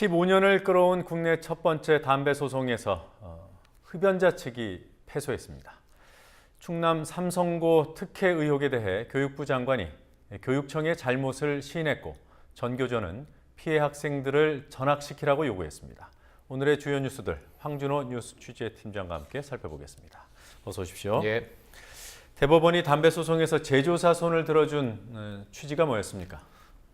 15년을 끌어온 국내 첫 번째 담배 소송에서 어, 흡연자 측이 패소했습니다. 충남 삼성고 특혜 의혹에 대해 교육부 장관이 교육청의 잘못을 시인했고 전교조는 피해 학생들을 전학시키라고 요구했습니다. 오늘의 주요 뉴스들 황준호 뉴스 취재팀장과 함께 살펴보겠습니다. 어서 오십시오. 예. 대법원이 담배 소송에서 제조사 손을 들어준 어, 취지가 뭐였습니까?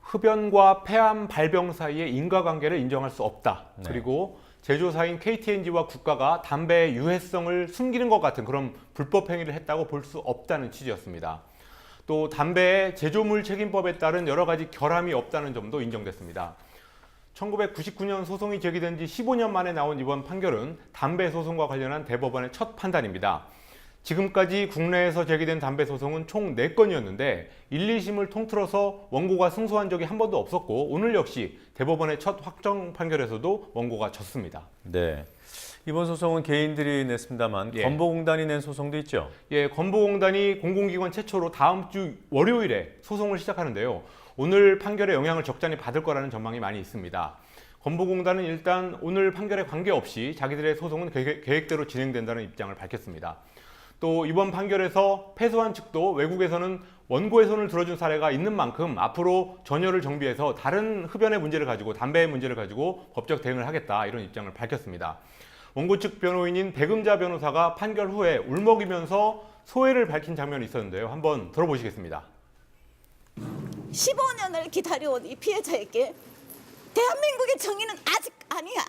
흡연과 폐암 발병 사이의 인과관계를 인정할 수 없다. 네. 그리고 제조사인 KTNG와 국가가 담배의 유해성을 숨기는 것 같은 그런 불법 행위를 했다고 볼 수 없다는 취지였습니다. 또 담배의 제조물 책임법에 따른 여러 가지 결함이 없다는 점도 인정됐습니다. 1999년 소송이 제기된 지 15년 만에 나온 이번 판결은 담배 소송과 관련한 대법원의 첫 판단입니다. 지금까지 국내에서 제기된 담배 소송은 총 4건이었는데 1, 2심을 통틀어서 원고가 승소한 적이 한 번도 없었고 오늘 역시 대법원의 첫 확정 판결에서도 원고가 졌습니다. 네. 이번 소송은 개인들이 냈습니다만 예. 건보공단이 낸 소송도 있죠. 예, 건보공단이 공공기관 최초로 다음 주 월요일에 소송을 시작하는데요. 오늘 판결에 영향을 적잖이 받을 거라는 전망이 많이 있습니다. 건보공단은 일단 오늘 판결에 관계없이 자기들의 소송은 계획- 계획대로 진행된다는 입장을 밝혔습니다. 또 이번 판결에서 패소한 측도 외국에서는 원고의 손을 들어준 사례가 있는 만큼 앞으로 전열을 정비해서 다른 흡연의 문제를 가지고 담배의 문제를 가지고 법적 대응을 하겠다 이런 입장을 밝혔습니다. 원고 측 변호인인 백음자 변호사가 판결 후에 울먹이면서 소회를 밝힌 장면이 있었는데요. 한번 들어보시겠습니다. 15년을 기다려온 이 피해자에게 대한민국의 정의는 아직 아니야.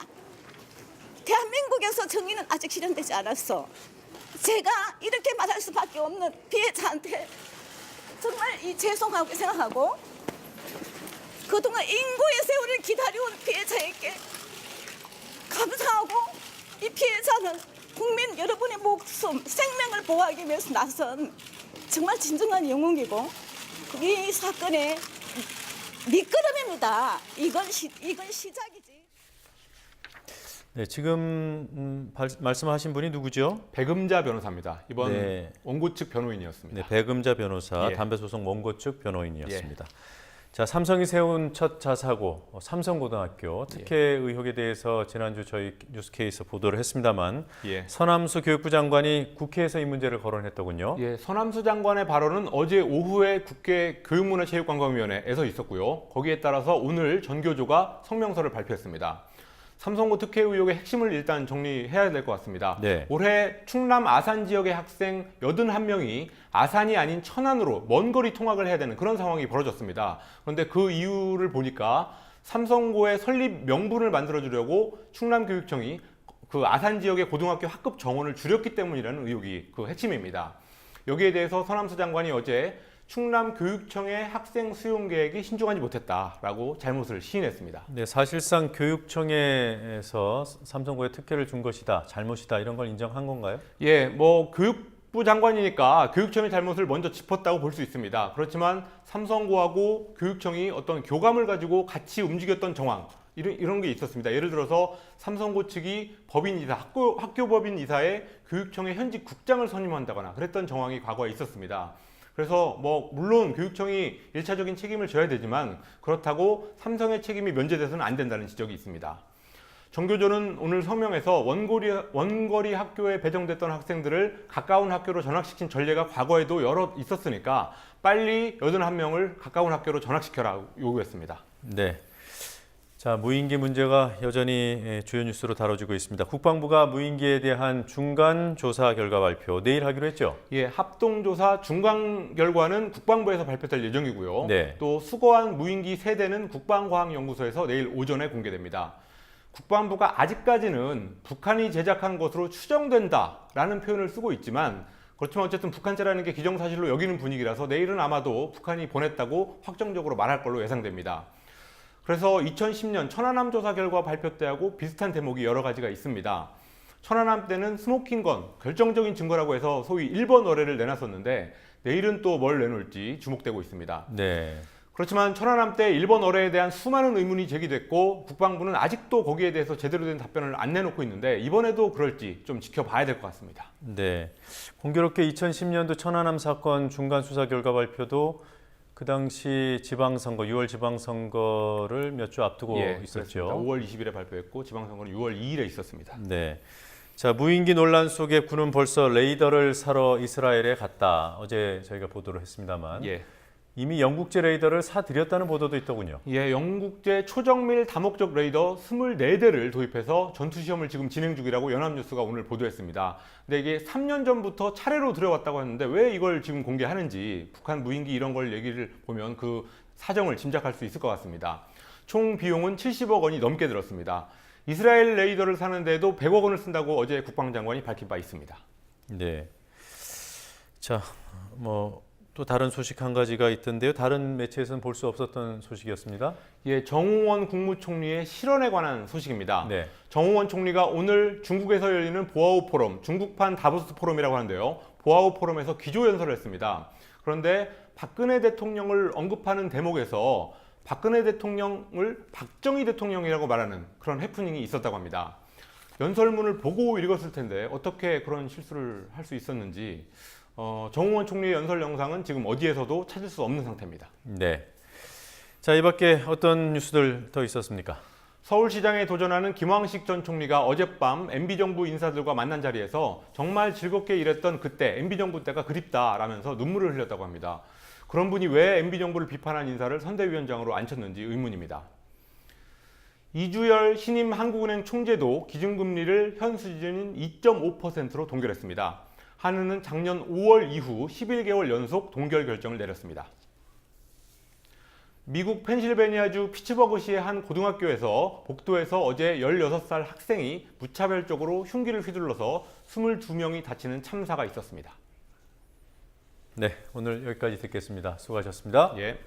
대한민국에서 정의는 아직 실현되지 않았어. 제가 이렇게 말할 수밖에 없는 피해자한테 정말 이 죄송하고 생각하고 그동안 인고의 세월을 기다려온 피해자에게 감사하고 이 피해자는 국민 여러분의 목숨, 생명을 보호하기 위해서 나선 정말 진정한 영웅이고 이 사건의 밑거름입니다. 이건 시, 이건 시작이지. 네, 지금 음, 발- 말씀하신 분이 누구죠? 백음자 변호사입니다. 이번 네. 원고 측 변호인이었습니다. 네, 백음자 변호사, 예. 담배 소송 원고 측 변호인이었습니다. 자, 삼성이 세운 첫 자사고 어, 삼성고등학교 특혜 의혹에 대해서 지난주 저희 뉴스케이스 보도를 했습니다만 예. 서남수 교육부 장관이 국회에서 이 문제를 거론했더군요. 예, 서남수 장관의 발언은 어제 오후에 국회 교육문화체육관광위원회에서 있었고요. 거기에 따라서 오늘 전교조가 성명서를 발표했습니다. 삼성고 특혜 의혹의 핵심을 일단 정리해야 될 것 같습니다. 네. 올해 충남 아산 지역의 학생 81명이 아산이 아닌 천안으로 먼 거리 통학을 해야 되는 그런 상황이 벌어졌습니다. 그런데 그 이유를 보니까 삼성고의 설립 명분을 만들어주려고 충남교육청이 그 아산 지역의 고등학교 학급 정원을 줄였기 때문이라는 의혹이 그 핵심입니다. 여기에 대해서 서남수 장관이 어제 충남 교육청의 학생 수용 계획이 신중하지 못했다라고 잘못을 시인했습니다. 네, 사실상 교육청에서 삼성고에 특혜를 준 것이다, 잘못이다 이런 걸 인정한 건가요? 예, 뭐 교육부 장관이니까 교육청의 잘못을 먼저 짚었다고 볼 수 있습니다. 그렇지만 삼성고하고 교육청이 어떤 교감을 가지고 같이 움직였던 정황 이런 이런 게 있었습니다. 예를 들어서 삼성고 측이 법인 이사 학교 학교 법인 이사에 교육청의 현직 국장을 선임한다거나 그랬던 정황이 과거에 있었습니다. 그래서 뭐 물론 교육청이 일차적인 책임을 져야 되지만 그렇다고 삼성의 책임이 면제돼서는 안 된다는 지적이 있습니다. 정교조는 오늘 성명에서 원거리, 원거리 학교에 배정됐던 학생들을 가까운 학교로 전학시킨 전례가 과거에도 여러 있었으니까 빨리 81명을 가까운 학교로 전학시켜라 요구했습니다. 네. 자, 무인기 문제가 여전히 예, 주요 뉴스로 다뤄지고 있습니다. 국방부가 무인기에 대한 중간 조사 결과 발표 내일 하기로 했죠. 예, 합동 조사 중간 결과는 국방부에서 발표될 예정이고요. 네. 또 수거한 무인기 세대는 국방과학연구소에서 내일 오전에 공개됩니다. 국방부가 아직까지는 북한이 제작한 것으로 추정된다라는 표현을 쓰고 있지만 그렇지만 어쨌든 북한제라는 게 기정사실로 여기는 분위기라서 내일은 아마도 북한이 보냈다고 확정적으로 말할 걸로 예상됩니다. 그래서 2010년 천안함 조사 결과 발표 때하고 비슷한 대목이 여러 가지가 있습니다. 천안함 때는 스모킹 건 결정적인 증거라고 해서 소위 1번 어뢰를 내놨었는데 내일은 또 뭘 내놓을지 주목되고 있습니다. 네. 그렇지만 천안함 때 일본 어뢰에 대한 수많은 의문이 제기됐고 국방부는 아직도 거기에 대해서 제대로 된 답변을 안 내놓고 있는데 이번에도 그럴지 좀 지켜봐야 될 것 같습니다. 네. 공교롭게 2010년도 천안함 사건 중간 수사 결과 발표도 그 당시 지방선거, 6월 지방선거를 몇 주 앞두고 예, 있었죠. 그렇습니다. 5월 20일에 발표했고 지방선거는 6월 2일에 있었습니다. 네. 자, 무인기 논란 속에 군은 벌써 레이더를 사러 이스라엘에 갔다. 어제 저희가 보도를 했습니다만 예. 이미 영국제 레이더를 사들였다는 보도도 있더군요. 예, 영국제 초정밀 다목적 레이더 24대를 도입해서 전투 시험을 지금 진행 중이라고 연합뉴스가 오늘 보도했습니다. 근데 이게 3년 전부터 차례로 들어왔다고 했는데 왜 이걸 지금 공개하는지 북한 무인기 이런 걸 얘기를 보면 그 사정을 짐작할 수 있을 것 같습니다. 총 비용은 70억 원이 넘게 들었습니다. 이스라엘 레이더를 사는데도 100억 원을 쓴다고 어제 국방장관이 밝힌 바 있습니다. 네. 자, 뭐 또 다른 소식 한 가지가 있던데요. 다른 매체에서는 볼 수 없었던 소식이었습니다. 예, 정홍원 국무총리의 실언에 관한 소식입니다. 네. 정홍원 총리가 오늘 중국에서 열리는 보아우 포럼, 중국판 다보스 포럼이라고 하는데요. 보아우 포럼에서 기조 연설을 했습니다. 그런데 박근혜 대통령을 언급하는 대목에서 박근혜 대통령을 박정희 대통령이라고 말하는 그런 해프닝이 있었다고 합니다. 연설문을 보고 읽었을 텐데 어떻게 그런 실수를 할 수 있었는지 어, 정홍원 총리의 연설 영상은 지금 어디에서도 찾을 수 없는 상태입니다. 네. 자, 이 밖에 어떤 뉴스들 더 있었습니까? 서울시장에 도전하는 김황식 전 총리가 어젯밤 MB정부 인사들과 만난 자리에서 정말 즐겁게 일했던 그때 MB정부 때가 그립다라면서 눈물을 흘렸다고 합니다. 그런 분이 왜 MB정부를 비판한 인사를 선대위원장으로 앉혔는지 의문입니다. 이주열 신임 한국은행 총재도 기준금리를 현 수준인 2.5%로 동결했습니다. 한은은 작년 5월 이후 11개월 연속 동결 결정을 내렸습니다. 미국 펜실베니아주 피츠버그시의 한 고등학교에서 복도에서 어제 16살 학생이 무차별적으로 흉기를 휘둘러서 22명이 다치는 참사가 있었습니다. 네, 오늘 여기까지 듣겠습니다. 수고하셨습니다. 예.